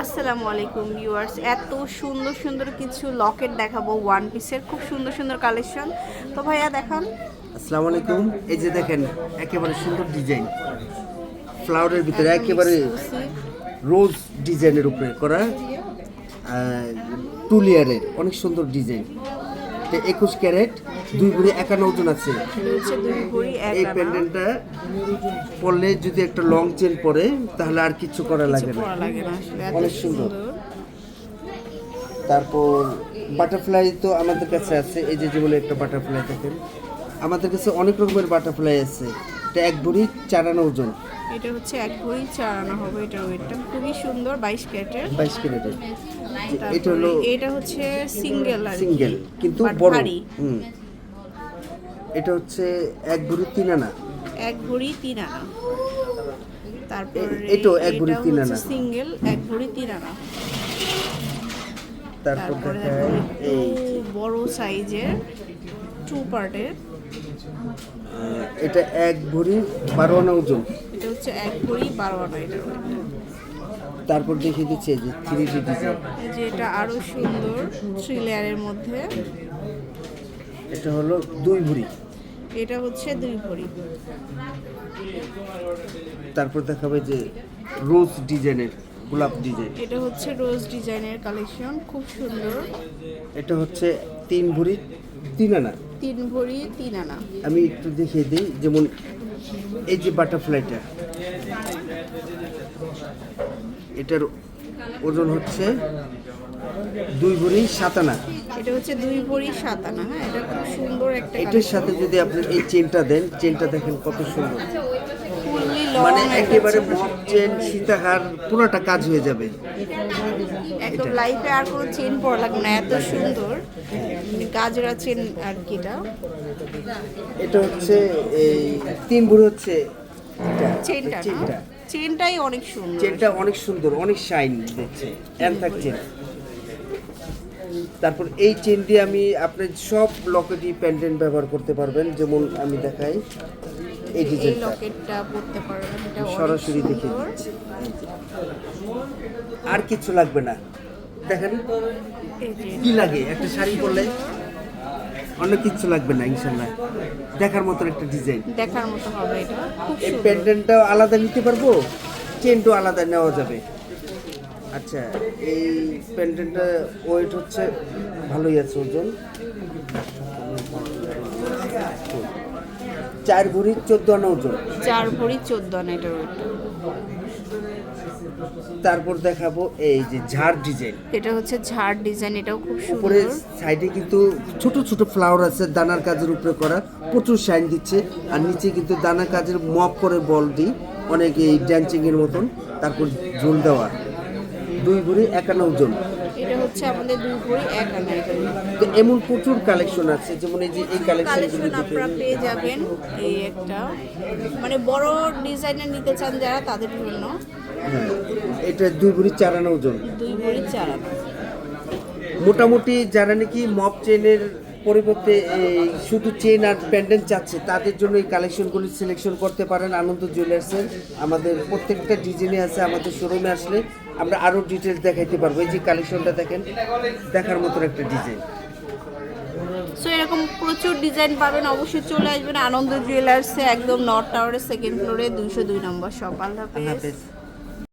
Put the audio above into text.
আসসালামু আলাইকুম ভিউয়ার্স এত সুন্দর সুন্দর কিছু লকেট দেখাবো ওয়ান পিসের খুব সুন্দর সুন্দর কালেকশন। তো ভাইয়া দেখান। আসসালামু আলাইকুম। এই যে দেখেন একেবারে সুন্দর ডিজাইন। ফ্লাওয়ারের ভিতরে একেবারে রোজ ডিজাইনের উপরে করা টু লেয়ারের অনেক সুন্দর ডিজাইন। এটা একুশ ক্যারেট দুই ভরি একান্ন ওজন আছে। এই প্যান্ডেলটা পরলে যদি একটা লং চেন পরে তাহলে আর কিছু করা লাগে না। অনেক সুন্দর। সুন্দর। তারপর বাটারফ্লাই তো আমাদের কাছে আছে। এই যে বলে একটা বাটারফ্লাই থাকেন আমাদের কাছে অনেক রকমের বাটারফ্লাই আছে। এটা এক ভরি চারানো ওজন? এটা হচ্ছে এক ভরি চার আনা হবে এটার ওয়েটটা খুবই সুন্দর বাইশ ক্যারেটের। বাইশ ক্যারেটের। এটা হলো এটা হচ্ছে সিঙ্গেল আর সিঙ্গেল কিন্তু বড়। হুম। এটা হচ্ছে এক ভরি তিন আনা। এক ভরি তিন আনা। তারপর এ- এটাও এক ভরি তিন আনা। সিঙ্গেল এক ভরি তিন আনা। তারপর তারপরে দেখা এই বড় সাইজের টু পার্টের এটা এক ভরি বারো আনা ওজন। এটা হচ্ছে এক ভরি বারো আনা এটার তারপর দেখিয়ে দিচ্ছে যে থ্রি ডি ডিজাইন যে এটা আরও সুন্দর থ্রি লেয়ারের মধ্যে। এটা হলো দুই ভরি। এটা হচ্ছে দুই ভরি। তারপর দেখাবে যে রোজ ডিজাইনের গোলাপ ডিজাইন এটা হচ্ছে রোজ ডিজাইনের কালেকশন খুব সুন্দর। এটা হচ্ছে তিন ভরি তিন আনা? তিন ভরি তিন আনা। আমি একটু দেখিয়ে দিই যেমন এই যে বাটারফ্লাইটা এটার ওজন হচ্ছে দুই ভরি সাত আনা। এটা হচ্ছে দুই ভরি সাত আনা হ্যাঁ? এটা খুব সুন্দর একটা এটার সাথে যদি আপনি এই চেনটা দেন চেনটা দেখেন কত সুন্দর। মানে একেবারে চেন সীতাহার পুরোটা কাজ হয়ে যাবে। একদম লাইফে আর কোনো চেন পরা লাগবে না এত সুন্দর। গাজরা চেন আর কি এটা? এটা হচ্ছে এই তিন ভরি হচ্ছে চেনটা চেনটা। চেনটাই অনেক সুন্দর। চেনটা অনেক সুন্দর অনেক শাইন দিচ্ছে অ্যান্থাক চেন। তারপর এই চেন দিয়ে আমি আপনার সব লকেটই প্যান্ডেন্ট ব্যবহার করতে পারবেন যেমন আমি দেখাই। এই ডিজাইনটা লকেটটা পরতে পারবেন এটা সরাসরি দেখে। আর কিছু লাগবে না। দেখেন কি লাগে? একটা শাড়ি পরলে অন্য কিছু লাগবে না ইনশাল্লাহ দেখার মতন একটা ডিজাইন। দেখার মতো হবে এটা এই সুন্দর। প্যান্ডেন্টটাও আলাদা নিতে পারব চেনটাও আলাদা নেওয়া যাবে। আচ্ছা এই প্যান্ডেন্টটা ওয়েট হচ্ছে ভালোই আছে ওজন। চার ভরি চোদ্দ আনা ওজন। চার ভরি চোদ্দ আনা এটার ওয়েটটা তারপর দেখাবো এই যে ঝাড় ডিজাইন। এটা হচ্ছে ঝাড় ডিজাইন এটাও খুব সুন্দর। উপরে সাইডে কিন্তু ছোট ছোট ফ্লাওয়ার আছে দানার কাজের উপরে করা। প্রচুর শাইন দিচ্ছে। আর নিচে কিন্তু দানার কাজের মপ করে বল দিই অনেক এই ড্যান্সিং এর মতন। তারপর ঝোল দেওয়া। দুই ভরি একান্ন ওজন। এটা হচ্ছে আমাদের দুই ভরি এক এটা তো এমন প্রচুর কালেকশন আছে যেমন এই যে এই কালেকশন কালেকশন আপনারা পেয়ে যাবেন এই একটা। মানে বড় ডিজাইনের নিতে চান যারা তাদের জন্য। হ্যাঁ এটা দুই ভরি চার আনা ওজন দুই ভরি চার আনা মোটামুটি যারা নাকি মপ চেনের পরিবর্তে এই শুধু চেন আর প্যান্ডেল চাচ্ছে তাদের জন্য এই কালেকশনগুলি সিলেকশন করতে পারেন আনন্দ জুয়েলার্সের আমাদের প্রত্যেকটা ডিজাইনে আছে আমাদের শোরুমে আসলে। আমরা আরও ডিটেলস দেখাইতে পারব। এই যে কালেকশনটা দেখেন দেখার মতন একটা ডিজাইন সো এরকম প্রচুর ডিজাইন পাবেন। অবশ্যই চলে আসবেন। আনন্দ জুয়েলার্সে একদম নর্থ টাওয়ারের সেকেন্ড ফ্লোরে দুইশো দুই নম্বর শপ আল্লাহ হাফেজ। হাফেজ।